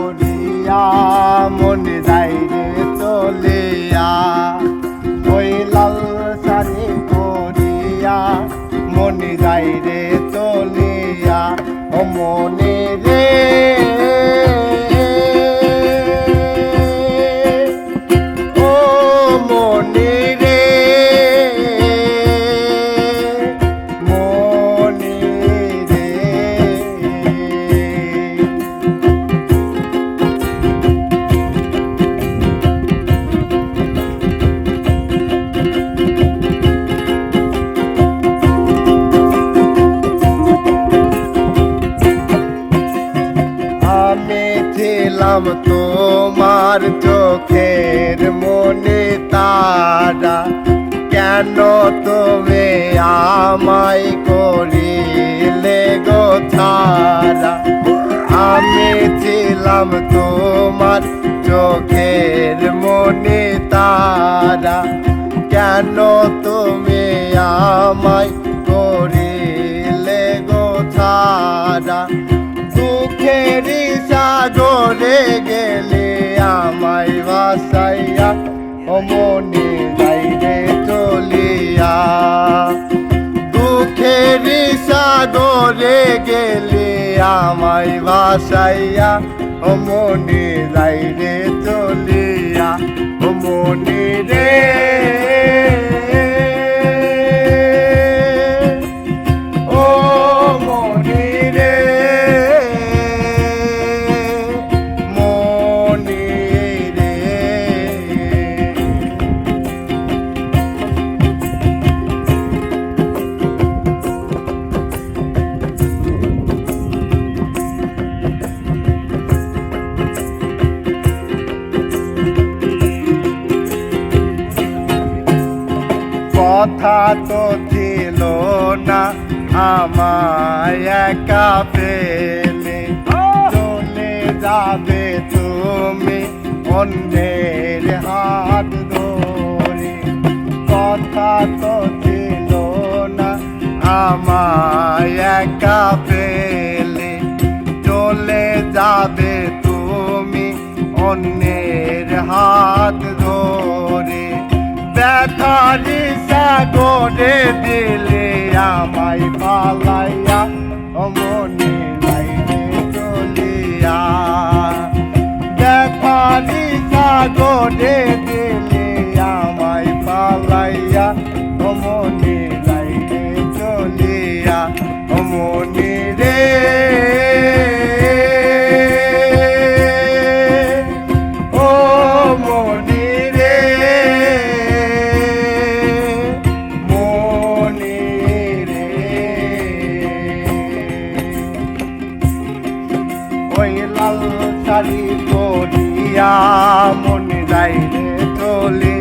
করিয়া, মনে যাই রে চলিয়া। ওই লাল শাড়ি করিয়া মনে যাই রে চলিয়া। ও মনে আমি ছিলাম তোমার চোখের মনে তারা। কেন তুমি আমায় করিলে গো ছাড়া আমি ছিলাম তোমার চোখের মনে তারা। কেন তুমি আমায় গেলে আমায় বাসাইয়া ও মনে যাইবে চলিয়া। দুঃখের সাগরে গেলে আমায় বাসাইয়া ও মনে যাইরে চলিয়া, ও মনে রে কথা তো ছিল না, আমায় একা পেলে। চলে যাবে তুমি অন্যের হাত ধরে। কথা তো ছিল না, আমায় একা পেলে। চলে যাবে তুমি অন্যের হাত ব্যথারি সাগরে দিলে আমায় পালাইয়া অমনে লাইনে চলিয়া। ব্যথারি সাগরে লাল শাড়ি পরিয়া মনে যাইলে চলে